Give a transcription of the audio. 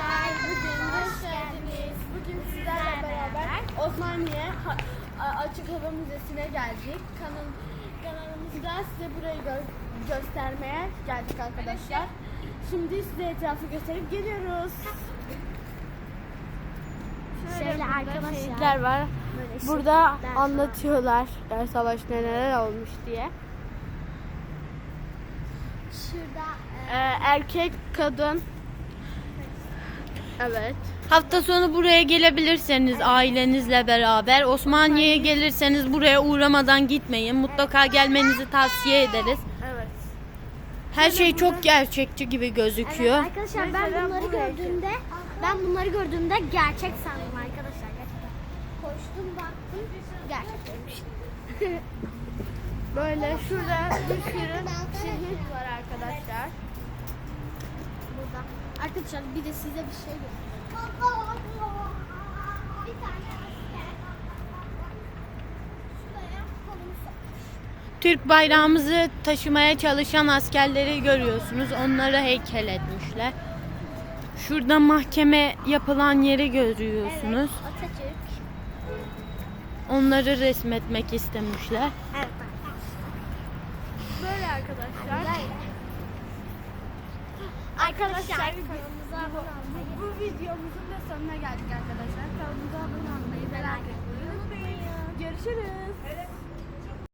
arkadaşlar. Bugün hoş geldiniz. Bugün sizlerle beraber Osmaniye Açık Hava Müzesi'ne geldik. Kanal, kanalımızda size burayı gö- göstermeye geldik arkadaşlar. Şimdi size etrafı gösterip geliyoruz. Şöyle burada arkadaşlar. şehitler var. Böyle Burada var. anlatıyorlar der savaşta neler olmuş diye. Şurada Ee, erkek, kadın. Evet. Hafta sonu buraya gelebilirseniz ailenizle beraber Osmaniye'ye gelirseniz buraya uğramadan gitmeyin. Mutlaka gelmenizi tavsiye ederiz. Evet. Her şey çok gerçekçi gibi gözüküyor. Evet arkadaşlar ben Mesela bunları buraya gördüğümde ben bunları gördüğümde gerçek sandım arkadaşlar gerçekten. Koştum baktım gerçekmiş. Böyle şurada bir sürü Arkadaşlar bir de size bir şey göstereyim. Bir tane asker. Şuraya kolunu sokmuş. Türk bayrağımızı taşımaya çalışan askerleri görüyorsunuz. Onları heykel etmişler. Şurada mahkeme yapılan yeri görüyorsunuz. Atatürk. Onları resmetmek istemişler. Evet Böyle arkadaşlar. Arkadaşlar kanalımıza abone olmayı. Bu videomuzun da sonuna geldik arkadaşlar. Kanalımıza abone olmayı merak etmeyi unutmayın. Görüşürüz.